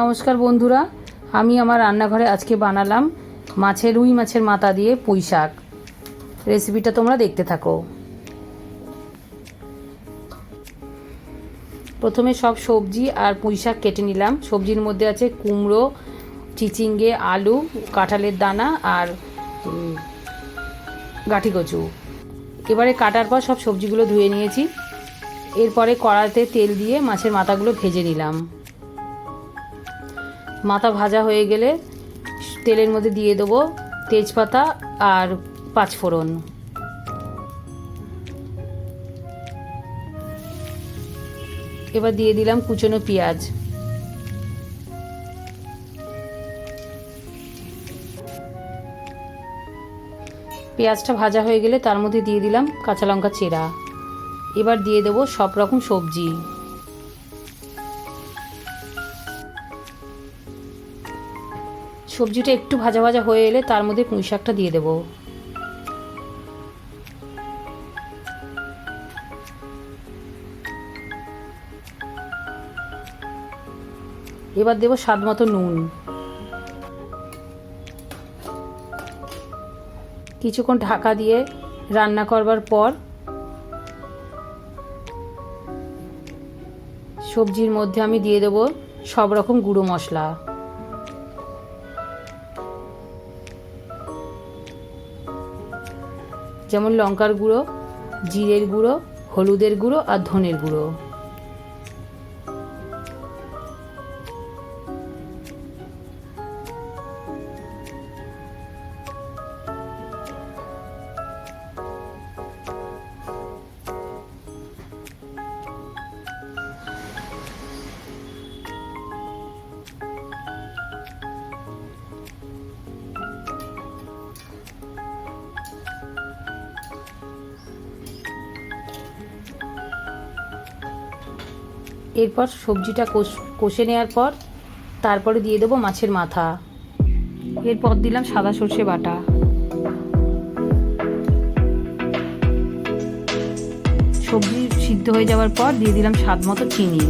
নমস্কার বন্ধুরা, আমি আমার রান্নাঘরে আজকে বানালাম মাছের রুই মাছের মাথা দিয়ে পুঁই শাক। রেসিপিটা তোমরা দেখতে থাকো। প্রথমে সব সবজি আর পুঁই শাক কেটে নিলাম। সবজির মধ্যে আছে কুমড়ো, চিচিঙ্গে, আলু, কাঁঠালের দানা আর গাঠি কচু। এবারে কাটার পর সব সবজিগুলো ধুয়ে নিয়েছি। এরপরে কড়াইতে তেল দিয়ে মাছের মাথাগুলো ভেজে নিলাম। মাথা ভাজা হয়ে গেলে তেলের মধ্যে দিয়ে দেবো তেজপাতা আর পাঁচফোড়ন। এবার দিয়ে দিলাম কুচনো পেঁয়াজ। পেঁয়াজটা ভাজা হয়ে গেলে তার মধ্যে দিয়ে দিলাম কাঁচা লঙ্কা চেরা। এবার দিয়ে দেবো সব রকম সবজি। সবজিটা একটু ভাজা ভাজা হয়ে এলে তার মধ্যে পুঁই শাকটা দিয়ে দেবো। এবার দেবো স্বাদ মতো নুন। কিছুক্ষণ ঢাকা দিয়ে রান্না করবার পর সবজির মধ্যে আমি দিয়ে দেবো সব রকম গুঁড়ো মশলা। যেমন লঙ্কার গুঁড়ো জিরের গুঁড়ো হলুদের গুঁড়ো আর ধনের গুঁড়ো। এরপর সবজিটা কষ- নেওয়ার পর তারপরে দিয়ে দেবো মাছের মাথা। এরপর দিলাম সাদা সর্ষে বাটা। সবজি সিদ্ধ হয়ে যাওয়ার পর দিয়ে দিলাম স্বাদ মতো চিনি।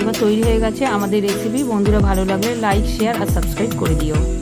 এবার তৈরি হয়ে গেছে আমাদের রেসিপি বন্ধুরা ভালো লাগলে লাইক শেয়ার আর সাবস্ক্রাইব করে দিও।